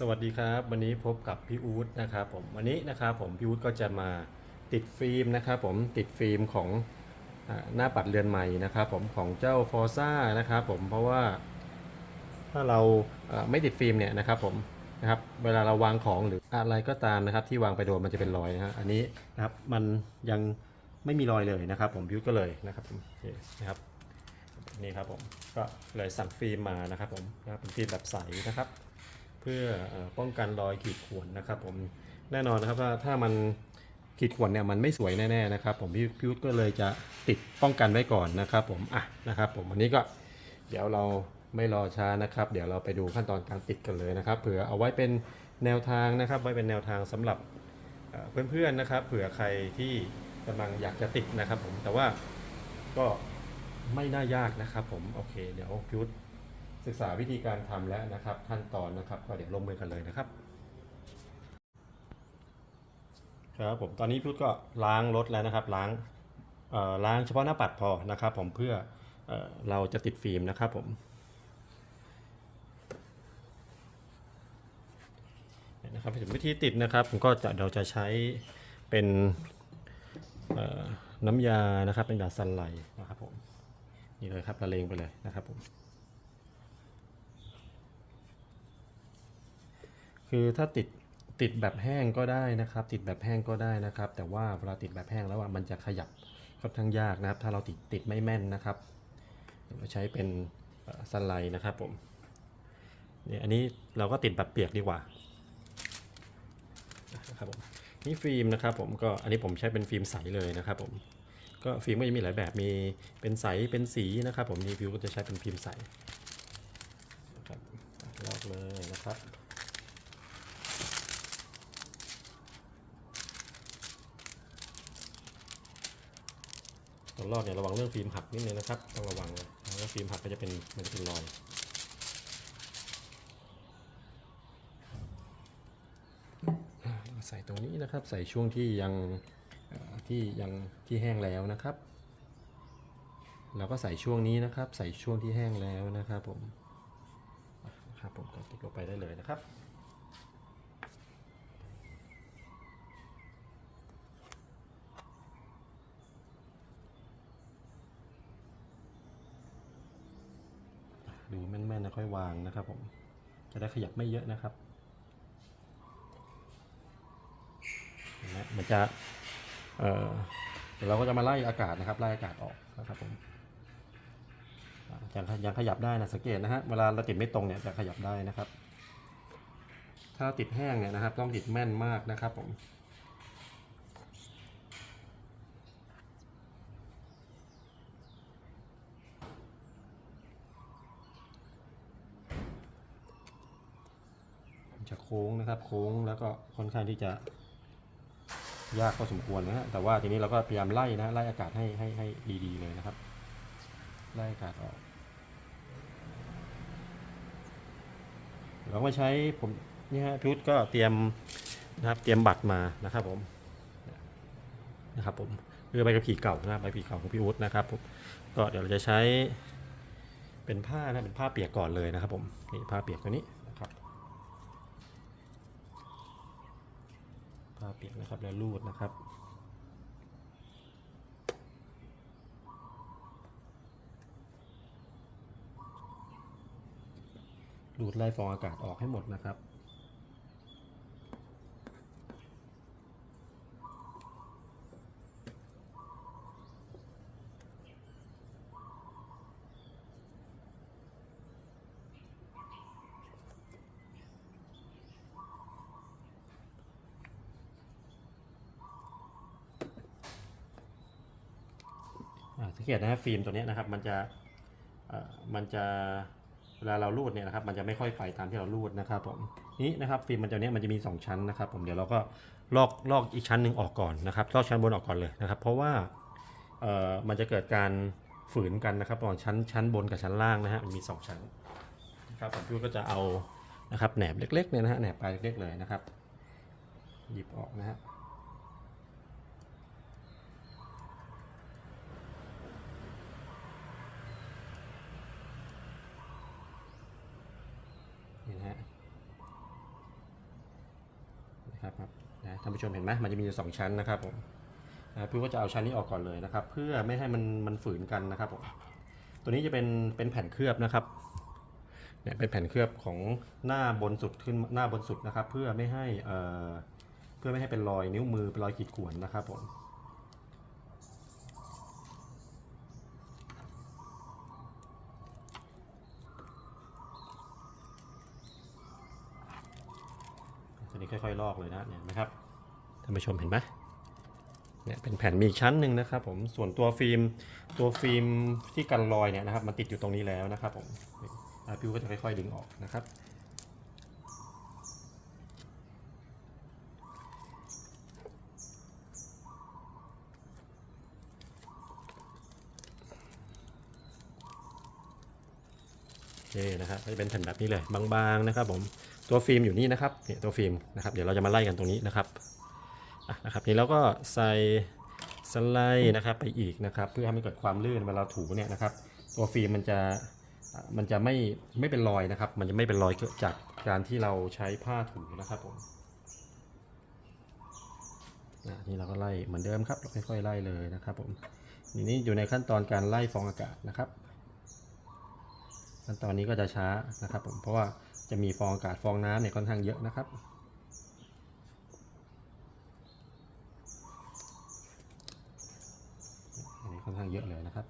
สวัสดีครับ วันนี้พบกับพี่อู๊ดนะครับผมวันนี้นะครับผมพี่อู๊ดก็จะมาติดฟิล์มนะครับผมติดฟิล์มของอหน้าปัดเรือนใหม่นะครับผมของเจ้า f o r z a นะครับผมเพราะว่าถ้าเราไม่ติดฟิล์มเนี่ยนะครับผมนะครับเวลาเราวางของหรืออะไรก็ตามนะครับ ที่วางไปโดนมันจะเป็นรอยนะฮะอันนี้นะครับมันยังไม่มีรอยเลยนะครับ ผมพี่อู๊ดก็เลยนะครับนะครับนี่ครับผมก็เลยสั่งฟิล์มมานะครับผมนะครับเป็นฟิล์มแบบใสนะครับ พื่อป้องกันรอยขีดข่วนนะครับ ผมแน่นอนนะครับว่าถ้ามันขีดข่วนเนี่ยมันไม่สวยแน่ๆนะครับ ผมพี่พี่วุฒิก็เลยจะติดป้องกันไว้ก่อนนะครับ ผมอะนะครับ ผมวันนี้ก็เดี๋ยวเราไม่รอช้านะครับ เดี๋ยวเราไปดูขั้นตอนการติดกันเลยนะครับ เผื่อเอาไว้เป็นแนวทางนะครับ ไว้เป็นแนวทางสำหรับเพื่อนๆนะครับ เผื่อใครที่กำลังอยากจะติดนะครับ ผมแต่ว่าก็ไม่น่ายากนะครับ ผมโอเค เดี๋ยวพี่วุฒิ ศึกษาวิธีการทำแล้วนะครับ ขั้นตอนนะครับ ก็เดี๋ยวลงมือกันเลยนะครับครับผมตอนนี้พุทธก็ล้างรถแล้วนะครับ ล้างเออล้างเฉพาะหน้าปัดพอนะครับ ผมเพื่อเอเราจะติดฟิล์มนะครับผมเนี่ยนะครับถึงวิธีติดนะครับ ผมก็จะเราจะใช้เป็นน้ำยานะครับเป็นยาซันไลท์นะครับผมนี่เลยครับละเลงไปเลยนะครับผม คือถ้าติดติดแบบแห้งก็ได้นะครับ ติดแบบแห้งก็ได้นะครับ แต่ว่าเวลาติดแบบแห้งแล้วอะมันจะขยับค่อนข้างยากนะครับ ถ้าเราติดติดไม่แม่นนะครับเราใช้เป็นสไลด์นะครับผมเนี่ยอันนี้เราก็ติดแบบเปียกดีกว่านะครับผมนี่ฟิล์มนะครับผมก็อันนี้ผมใช้เป็นฟิล์มใสเลยนะครับผมก็ฟิล์มก็จะมีหลายแบบมีเป็นใสเป็นสีนะครับ ผมรีวิวก็จะใช้เป็นฟิล์มใสนะครับลอกเลยนะครับ ตอนรอดเนี่ยระวังเรื่องฟิล์มหักนิดนึงนะครับต้องระวังเลยเพราะว่าฟิล์มหักก็จะเป็นมันจะเป็นรอยใส่ตรงนี้นะครับ ใส่ช่วงที่ยังที่ยังที่แห้งแล้วนะครับเราก็ใส่ช่วงนี้นะครับ ใส่ช่วงที่แห้งแล้วนะครับผมครับผมก็ติดลงไปได้เลยนะครับ ดูแม่นๆนะค่อยวางนะครับผม จะได้ขยับไม่เยอะนะครับนไหมมันจะเออเดี๋ยวเราก็จะมาไล่อากาศนะครับไล่อากาศออกนะครับผมยังยังขยับได้นะสังเกตนะฮะเวลาเราติดไม่ตรงเนี่ยจะขยับได้นะครับ ถ้าติดแห้งเนี่ยนะครับ ต้องติดแม่นมากนะครับผม จะโค้งนะครับ โค้งแล้วก็ค่อนข้างที่จะยากพอสมควรนะฮะแต่ว่าทีนี้เราก็พยายามไล่นะไล่อากาศให้ให้ให้ดีๆเลยนะครับ ไล่อากาศออก เราก็ใช้ผมนี่ฮะพิวก็เตรียมนะครับเตรียมบัตรมานะครับผมนะครับผมคือใบกระผีเก่านะใบกระผีเก่าของพี่อุ๊ดนะครับผมก็เดี๋ยวเราจะใช้เป็นผ้านะเป็นผ้าเปียกก่อนเลยนะครับผมนี่ผ้าเปียกตัวนี้นะครับ ผ้าเปียกนะครับแล้วรูดนะครับรูดไล่ฟองอากาศออกให้หมดนะครับ เกตนะฮะฟิล์มตัวนี้นะครับมันจะเอ่อมันจะเวลาเรารูดเนี่ยนะครับมันจะไม่ค่อยไปตามที่เรารูดนะครับผมนี้นะครับฟิล์มมันจะเนี้ยมันจะมี 2 ชั้นนะครับผมเดี๋ยวเราก็ลอกลอกอีกชั้นหนึ่งออกก่อนนะครับลอกชั้นบนออกก่อนเลยนะครับ เพราะว่าเอ่อมันจะเกิดการฝืนกันนะครับระหว่างชั้นชั้นบนกับชั้นล่างนะฮะมันมี 2 ชั้นนะครับผมพี่ก็จะเอานะครับแหนบเล็กๆเนี่ยนะฮะแหนบปลายเล็กๆเลยนะครับ หยิบออกนะฮะ นะครับครับนะท่านผู้ชมเห็นไหมมันจะมีอยู่สองชั้นนะครับผมนะพี่ก็จะเอาชั้นนี้ออกก่อนเลยนะครับ เพื่อไม่ให้มันมันฝืนกันนะครับผมตัวนี้จะเป็นเป็นแผ่นเคลือบนะครับเนี่ยเป็นแผ่นเคลือบของหน้าบนสุดขึ้นหน้าบนสุดนะครับ เพื่อไม่ให้เอ่อเพื่อไม่ให้เป็นรอยนิ้วมือเป็นรอยขีดข่วนนะครับผมตัวนี้ค่อยๆลอกเลยนะเนี่ยนไหมครับ ท่านผู้ชมเห็นไหมเนี่ยเป็นแผ่นมีอีกชั้นหนึ่งนะครับผมส่วนตัวฟิล์มตัวฟิล์มที่กันรอยเนี่ยนะครับมันติดอยู่ตรงนี้แล้วนะครับผมอาพิวก็จะค่อยๆดึงออกนะครับโอเคนะครับจะเป็นแผ่นแบบนี้เลยบางๆนะครับผมตัวฟิล์มอยู่นี่นะครับเนี่ยตัวฟิล์มนะครับเดี๋ยวเราจะมาไล่กันตรงนี้นะครับ นะครับนี่เราก็ใส่สไลด์นะครับไปอีกนะครับ เพื่อให้มันเกิดความลื่นเวลาถูเนี่ยนะครับ ตัวฟิล์มมันจะมันจะไม่ไม่เป็นรอยนะครับ มันจะไม่เป็นรอยเกิดจากการที่เราใช้ผ้าถูนะครับผมนี่เราก็ไล่เหมือนเดิมครับค่อยๆไล่เลยนะครับผมทีนี้อยู่ในขั้นตอนการไล่ฟองอากาศนะครับขั้นตอนนี้ก็จะช้านะครับผมเพราะว่าจะมีฟองอากาศฟองน้ำเนี่ยค่อนข้างเยอะนะครับอันนี้ ค่อนข้างเยอะเลยนะครับ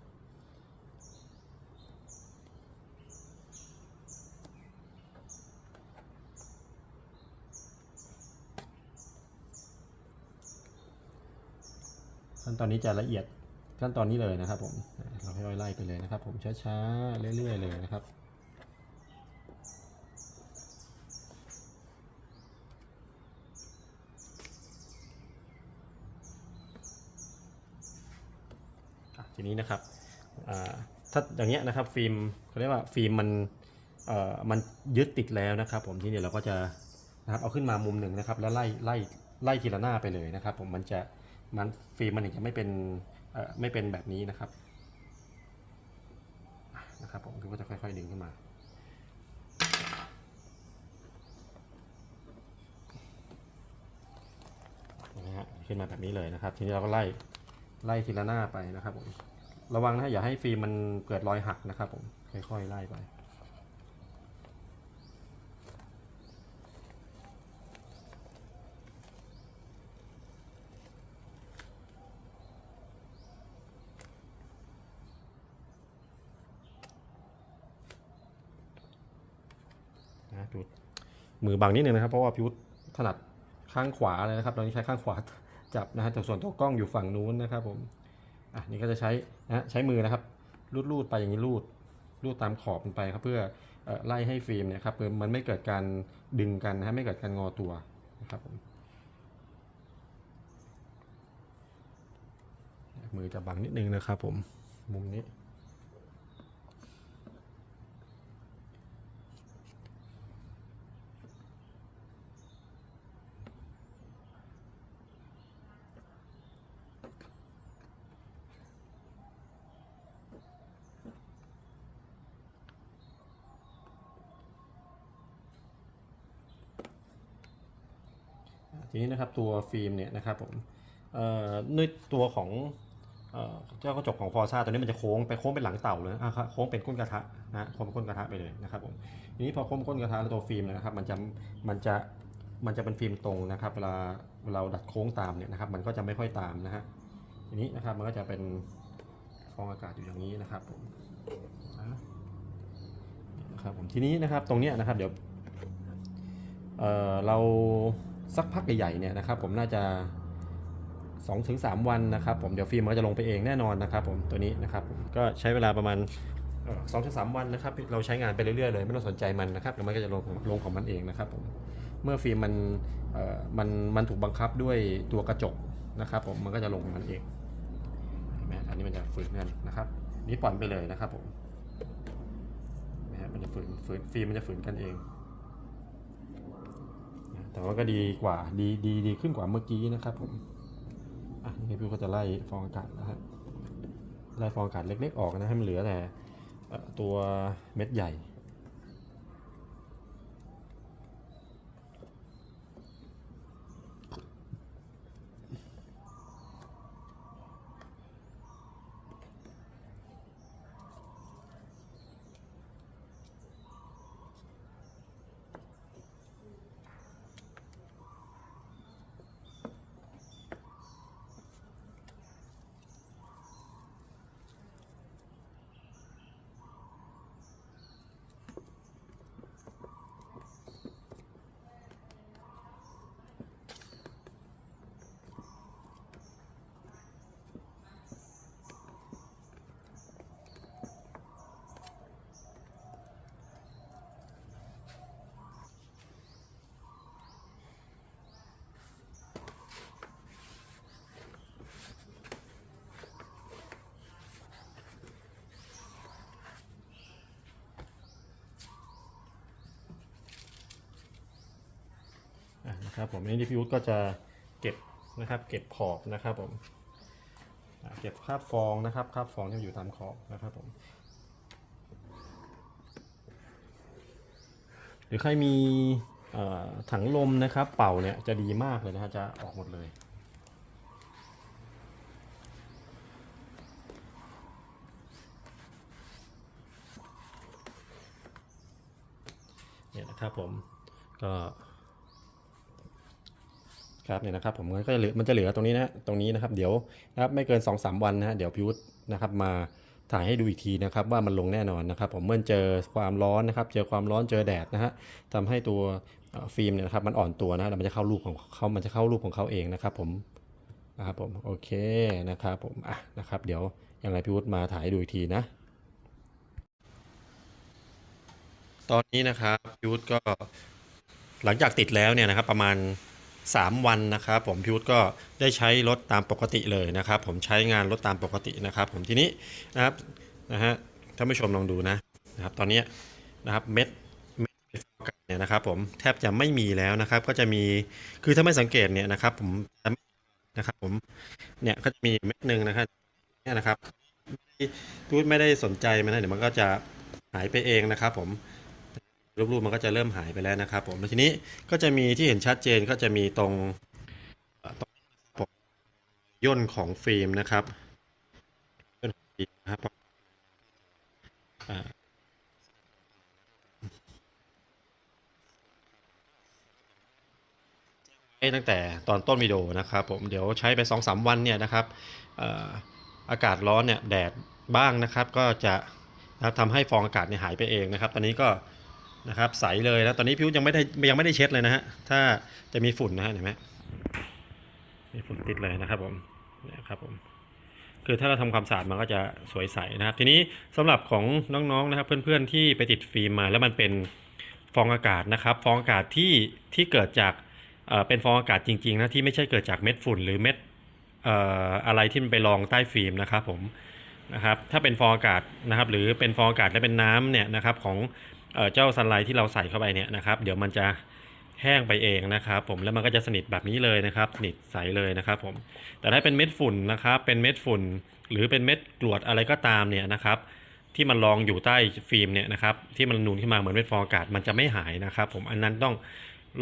ขั้นตอนนี้จะละเอียดขั้นตอนนี้เลยนะครับผมเราค่อยๆไล่ไปเลยนะครับ ผมช้าๆเรื่อยๆเลยนะครับ ทีนี้นะครับถ้าอย่างเงี้ยนะครับฟิล์มเขาเรียกว่าฟิล์มมันมันยึดติดแล้วนะครับ ผมทีนี้เราก็จะนะครับเอาขึ้นมามุมหนึ่งนะครับ แล้วไล่ไล่ไล่ทีละหน้าไปเลยนะครับ ผมมันจะมันฟิล์มมันถึงจะไม่เป็นไม่เป็นแบบนี้นะครับนะครับผมก็จะค่อยๆดึงขึ้นมานะฮะขึ้นมาแบบนี้เลยนะครับ ทีนี้เราก็ไล่ ไล่ทีละหน้าไปนะครับผมระวังนะอย่าให้ฟิล์มมันเกิดรอยหักนะครับผมค่อยๆไล่ไปนะดูมือบางนิดนึงนะครับ เพราะว่าพิวถนัดข้างขวาเลยนะครับ ตอนนี้ใช้ข้างขวา จับนะฮะแต่ส่วนตัวกล้องอยู่ฝั่งนู้นนะครับผมอะนี่ก็จะใช้นะใช้มือนะครับรูดๆไปอย่างนี้รูดรูดตามขอบมันไปครับเพื่อไล่ให้ฟิล์มเนี่ยครับเพื่อมันไม่เกิดการดึงกันนะฮะไม่เกิดการงอตัวนะครับผมมือจะบังนิดนึงนะครับผมมุมนี้ ทีนี้นะครับตัวฟิล์มเนี่ยนะครับผมเอ่อด้วยตัวของเอ่อเจ้ากระจกของฟอร์ซ่าตัวนี้มันจะโค้งไปโค้งเป็นหลังเต่าเลยอะโค้งเป็นก้นกระทะนะโค้งเป็นก้นกระทะไปเลยนะครับผมทีนี้พอโค้งเป็นก้นกระทะแล้วตัวฟิล์มนะครับมันจะมันจะมันจะเป็นฟิล์มตรงนะครับเวลาเราดัดโค้งตามเนี่ยนะครับมันก็จะไม่ค่อยตามนะฮะทีนี้นะครับมันก็จะเป็นฟองอากาศอยู่อย่างนี้นะครับผมนะนะครับผมทีนี้นะครับตรงเนี้ยนะครับเดี๋ยวเอ่อเรา สักพักใหญ่ๆเนี่ยนะครับ ผมน่าจะ2-3 วันนะครับผมเดี๋ยวฟิล์มมันก็จะลงไปเองแน่นอนนะครับ ผมตัวนี้นะครับผมก็ใช้เวลาประมาณสองถึงสามวันนะครับเราใช้งานไปเรื่อยๆเลยไม่ต้องสนใจมันนะครับเดี๋ยวมันก็จะลงลงของมันเองนะครับผมเมื่อฟิล์มมันมันมันถูกบังคับด้วยตัวกระจกนะครับ ผมมันก็จะลงของมันเองเห็นไหมอันนี้มันจะฝืนกันนะครับนี่ปล่อยไปเลยนะครับผมเห็นะฮะมันจะฝืนฝืนฟิล์มมันจะฝืนกันเอง แต่ว่าก็ดีกว่าดีดีดีขึ้นกว่าเมื่อกี้นะครับผมอะนี่พี่ก็จะไล่ฟองอากาศนะฮะไล่ฟองอากาศเล็กๆออกนะให้มันเหลือแต่ตัวเม็ดใหญ่ นะครับผมอันนี้พี่วุฒิก็จะเก็บนะครับ เก็บขอบนะครับผมเก็บคราบฟองนะครับคราบฟองที่อยู่ตามขอบนะครับผมหรือใครมีถังลมนะครับ เป่าเนี่ยจะดีมากเลยนะฮะจะออกหมดเลยเนี่ยนะครับผมก็ ครับเนี่ยนะครับผมก็จะเหลือมันจะเหลือตรงนี้นะตรงนี้นะครับ เดี๋ยวนะครับไม่เกิน2อสวันนะฮะเดี๋ยวพิวุฒนะครับมาถ่ายให้ดูอีกทีนะครับว่ามันลงแน่นอนนะครับ ผมเมื่อเจอความร้อนนะครับ เจอความร้อนเจอแดดนะฮะทำให้ตัวฟิล์มเนี่ยนะครับมันอ่อนตัวนะแล้วมันจะเข้ารูปของเขามันจะเข้ารูปของเขาเองนะครับ ผมนะครับผมโอเคนะครับผมอะนะครับ เดี๋ยวยังไงพิวุฒมาถ่ายให้ดูอีกทีนะ ตอนนี้นะครับพิวุฒก็หลังจากติดแล้วเนี่ยนะครับประมาณ 3 วันนะครับผมพิวุฒก็ได้ใช้รถตามปกติเลยนะครับ ผมใช้งานรถตามปกตินะครับ ผมทีนี้นะครับนะฮะท่านผู้ชมลองดูนะนะครับ ตอนนี้นะครับเม็ดเม็ดไฟกาศเนี่ยนะครับผมแทบจะไม่มีแล้วนะครับ ก็จะมีคือถ้าไม่สังเกตเนี่ยนะครับ ผมนะครับผมเนี่ยก็จะมีเม็ดหนึ่งนะครับเนี่ยนะครับพิวุฒไม่ได้สนใจมันนะเดี๋ยวมันก็จะหายไปเองนะครับ ผม รูปๆมันก็จะเริ่มหายไปแล้วนะครับผมแล้วทีนี้ก็จะมีที่เห็นชัดเจนก็จะมีตรงเอ่อตรงย่นของฟิล์มนะครับย่นของฟิล์มนะครับตั้งแต่ตอนต้นวิดีโอนะครับผมเดี๋ยวใช้ไป2อสวันเนี่ยนะครับอออากาศร้อนเนี่ยแดดบ้างนะครับก็จะนะครับทำให้ฟองอากาศเนี่ยหายไปเองนะครับ ตอนนี้ก็ นะครับใสเลยแล้วตอนนี้พิวยังไม่ได้ยังไม่ได้เช็ดเลยนะฮะถ้าจะมีฝุ่นนะฮะเห็นไหมมีฝุ่นติดเลยนะครับผมเนี่ยครับผมคือถ้าเราทำความสะอาดมันก็จะสวยใสนะครับ ทีนี้สำหรับของน้องๆนะครับเพื่อนๆที่ไปติดฟิล์มมาแล้วมันเป็นฟองอากาศนะครับ ฟองอากาศที่ที่เกิดจากเออเป็นฟองอากาศจริงๆนะที่ไม่ใช่เกิดจากเม็ดฝุ่นหรือเม็ดเอ่ออะไรที่มันไปรองใต้ฟิล์มนะครับผมนะครับถ้าเป็นฟองอากาศนะครับหรือเป็นฟองอากาศและเป็นน้ำเนี่ยนะครับของ เออเจ้าซันไลท์ที่เราใส่เข้าไปเนี่ยนะครับ เดี๋ยวมันจะแห้งไปเองนะครับ ผมแล้วมันก็จะสนิทแบบนี้เลยนะครับสนิทใสเลยนะครับผมแต่ถ้าเป็นเม็ดฝุ่นนะครับเป็นเม็ดฝุ่น หรือเป็นเม็ดกรวดอะไรก็ตามเนี่ยนะครับที่มันรองอยู่ใต้ฟิล์มเนี่ยนะครับที่มันนูนขึ้นมาเหมือนเม็ดฟองอากาศมันจะไม่หายนะครับ ผมอันนั้นต้อง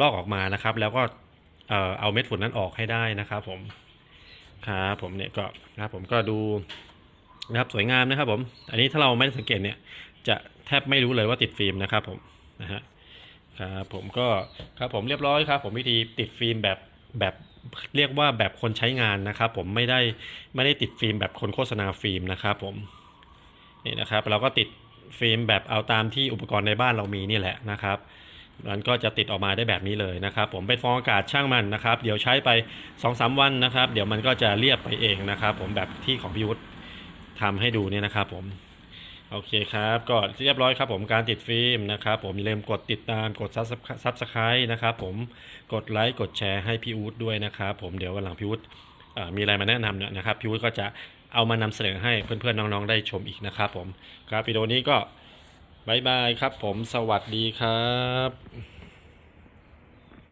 ลอกออกมานะครับ แล้วก็เอ่อเอาเม็ดฝุ่นนั้นออกให้ได้นะครับ ผมครับผมเนี่ยก็นะครับผมก็ดูนะครับสวยงามนะครับผม อันนี้ถ้าเราไม่ได้สังเกตเนี่ย จะแทบไม่รู้เลยว่าติดฟิล์มนะครับผมนะฮะครับผมก็ครับผมเรียบร้อยครับ ผมวิธีติดฟิล์มแบบแบบเรียกว่าแบบคนใช้งานนะครับ ผมไม่ได้ไม่ได้ติดฟิล์มแบบคนโฆษณาฟิล์มนะครับผมนี่นะครับ เราก็ติดฟิล์มแบบเอาตามที่อุปกรณ์ในบ้านเรามีนี่แหละนะครับมันก็จะติดออกมาได้แบบนี้เลยนะครับ ผมเป็นฟองอากาศช่างมันนะครับ เดี๋ยวใช้ไป2อสวันนะครับ เดี๋ยวมันก็จะเรียบไปเองนะครับ ผมแบบที่ของพิยุทธทำให้ดูเนี่ยนะครับผม โอเคครับก็เรียบร้อยครับผมการติดฟิล์มนะครับผมอย่าลืมกดติดตามกดซับสไครต์นะครับผมกดไลค์กดแชร์ให้พี่อู๊ดด้วยนะครับผมเดี๋ยววันหลังพี่อู๊ดมีอะไรมาแนะนำเนี่ยนะครับพี่อู๊ดก็จะเอามานำเสนอให้เพื่อนๆน้องๆได้ชมอีกนะครับผมครับวิดีโอนี้ก็บายบายครับผมสวัสดีครับ